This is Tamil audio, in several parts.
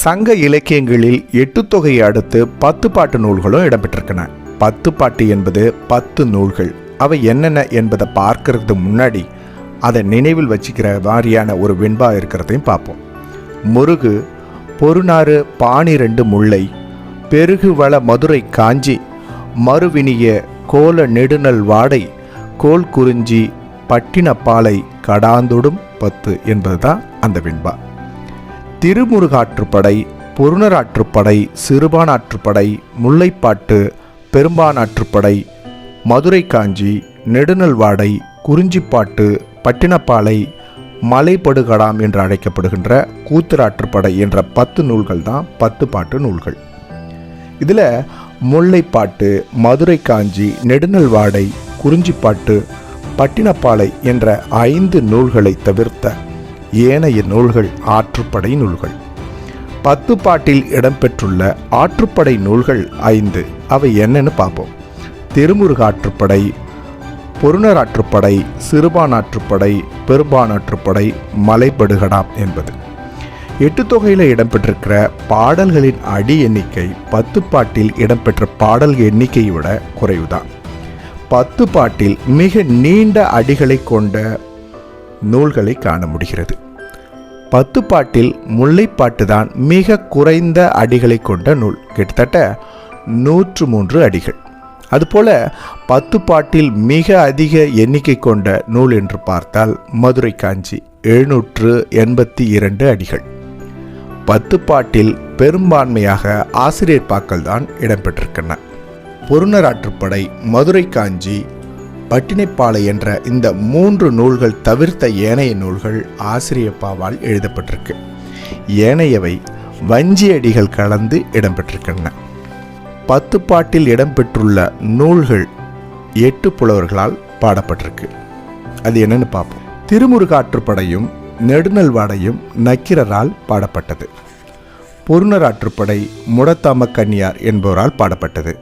சங்க இலக்கியங்களில் எட்டு தொகையை அடுத்து பத்து பாட்டு நூல்களும் இடம்பெற்றிருக்கின பத்து பாட்டு என்பது பத்து நூல்கள். அவை என்னென்ன என்பதை பார்க்கறதுக்கு முன்னாடி அதை நினைவில் வச்சுக்கிற மாதிரியான ஒரு வெண்பா இருக்கிறதையும் பார்ப்போம். முருகு பொருநாறு பானிரெண்டு முல்லை பெருகு வள மதுரை காஞ்சி மறுவினிய கோல நெடுநல் வாடை கோல் குறிஞ்சி பட்டினப்பாலை கடாந்தொடும் பத்து என்பதுதான் அந்த வெண்பா. திருமுருகாற்றுப்படை பொருணராற்றுப்படை சிறுபானாற்றுப்படை முல்லைப்பாட்டு பெரும்பானாற்றுப்படை மதுரை காஞ்சி நெடுநல்வாடை குறிஞ்சிப்பாட்டு பட்டினப்பாலை மலைப்படுகடாம் என்று அழைக்கப்படுகின்ற கூத்துராற்றுப்படை என்ற பத்து நூல்கள் தான் பத்து பாட்டு நூல்கள். இதில் முல்லைப்பாட்டு மதுரை காஞ்சி நெடுநல்வாடை குறிஞ்சிப்பாட்டு பட்டினப்பாலை என்ற ஐந்து நூல்களை தவிர்த்த ஏனைய நூல்கள் ஆற்றுப்படை நூல்கள். பத்து பாட்டில் இடம்பெற்றுள்ள ஆற்றுப்படை நூல்கள் ஐந்து. அவை என்னன்னு பார்ப்போம். திருமுருகாற்றுப்படை பொருணராற்றுப்படை சிறுபானாற்றுப்படை பெரும்பானாற்றுப்படை மலைப்படுகடாம் என்பது. எட்டு தொகையில் இடம்பெற்றிருக்கிற பாடல்களின் அடி எண்ணிக்கை பத்து பாட்டில் இடம்பெற்ற பாடல் எண்ணிக்கையை விட குறைவுதான். பத்து பாட்டில் மிக நீண்ட அடிகளை கொண்ட நூல்களை காண முடிகிறது. பத்து பாட்டில் முல்லைப்பாட்டு தான் மிக குறைந்த அடிகளை கொண்ட நூல். கிட்டத்தட்ட நூற்று மூன்று அடிகள். அதுபோல பத்து பாட்டில் மிக அதிக எண்ணிக்கை கொண்ட நூல் என்று பார்த்தால் மதுரை காஞ்சி எழுநூற்று எண்பத்தி இரண்டு அடிகள். பத்து பாட்டில் பெரும்பான்மையாக ஆசிரியர் பாக்கள் தான் இடம்பெற்றிருக்கின்றன. பொருணராற்றுப்படை மதுரை காஞ்சி பட்டினைப்பாலை என்ற இந்த மூன்று நூல்கள் தவிர்த்த ஏனைய நூல்கள் ஆசிரியப்பாவால் எழுதப்பட்டிருக்கு. ஏனையவை வஞ்சியடிகள் கலந்து இடம்பெற்றிருக்கின்றன. பத்து பாட்டில் இடம்பெற்றுள்ள நூல்கள் எட்டு புலவர்களால் பாடப்பட்டிருக்கு. அது என்னன்னு பார்ப்போம். திருமுருகாற்றுப்படையும் நெடுநல்வாடையும் நக்கிரரால் பாடப்பட்டது. பொருணராற்றுப்படை முடத்தாம கன்னியார் என்பவரால் பாடப்பட்டது.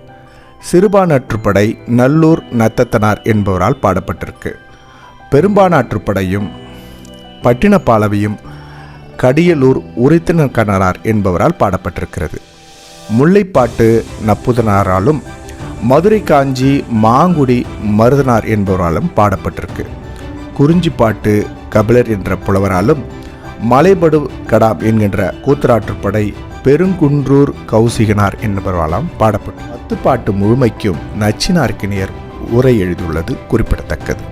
சிறுபானாற்றுப்படை நல்லூர் நத்தத்தனார் என்பவரால் பாடப்பட்டிருக்கு. பெரும்பானாற்றுப்படையும் பட்டினப்பாலவையும் கடியலூர் உரித்தினக்கணரார் என்பவரால் பாடப்பட்டிருக்கிறது. முல்லைப்பாட்டு நப்புதனாராலும் மதுரை காஞ்சி மாங்குடி மருதனார் என்பவராலும் பாடப்பட்டிருக்கு. குறிஞ்சிப்பாட்டு கபிலர் என்ற புலவராலும் மலைபடு கடாம் என்கின்ற கூத்தராற்றுப்படை பெருங்குன்றூர் கௌசிகனார் என்பவராலாம் பாடப்பட்டு பத்து பாட்டு முழுமைக்கும் நச்சினார்க்கினியர் உரை எழுதியுள்ளது குறிப்பிடத்தக்கது.